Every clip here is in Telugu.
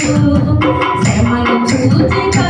చూడు. శ్రమను చూచి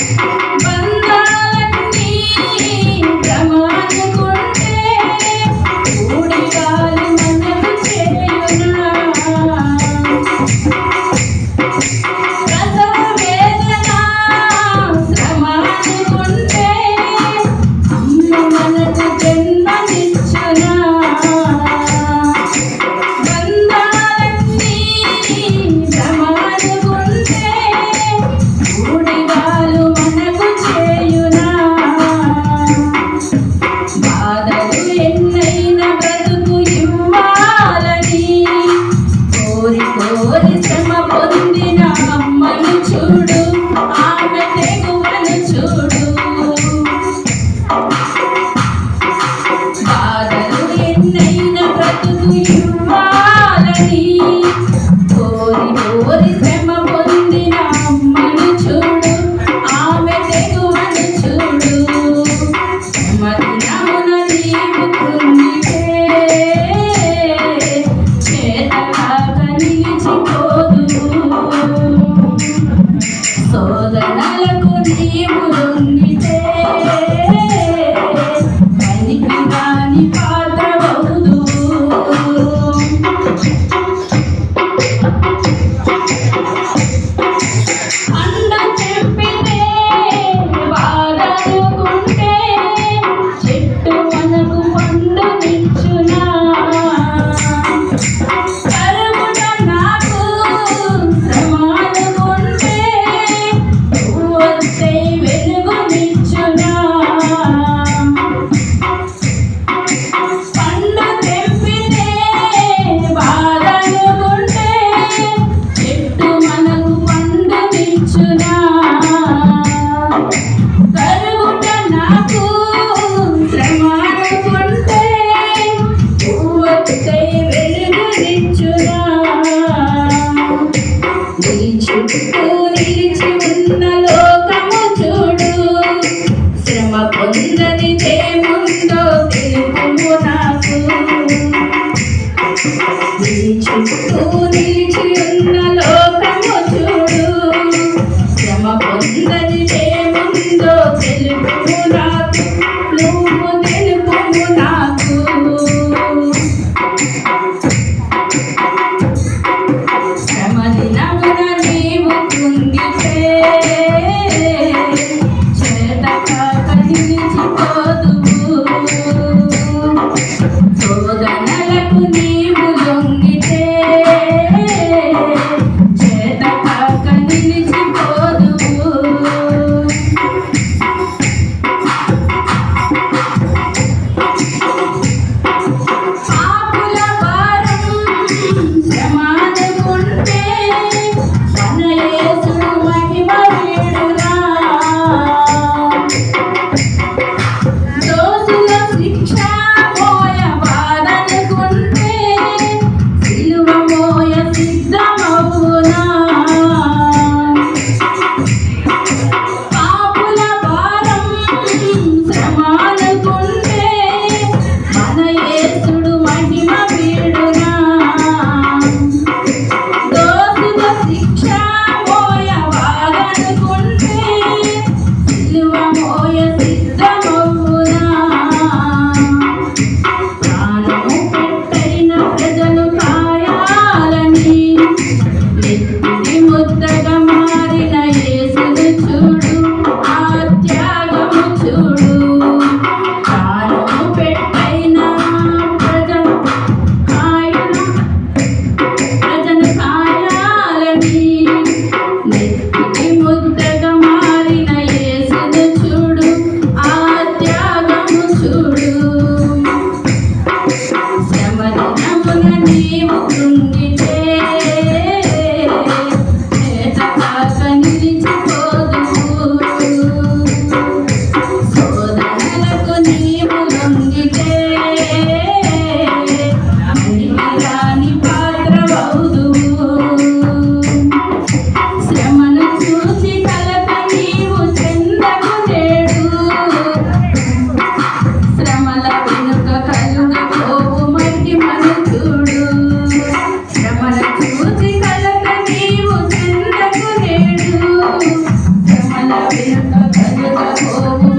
Okay. I. నిజనిదేముందో తెలుపు నాకు. నీ చుట్టూ నిలిచి ఉన్న లోకము చూడు. శ్రమ పొందనిదేముందో తెలుపు నాకు. నువ్వు తెలుపు నాకు. శ్రమ దినమున నీవు కుంది Não. Come on.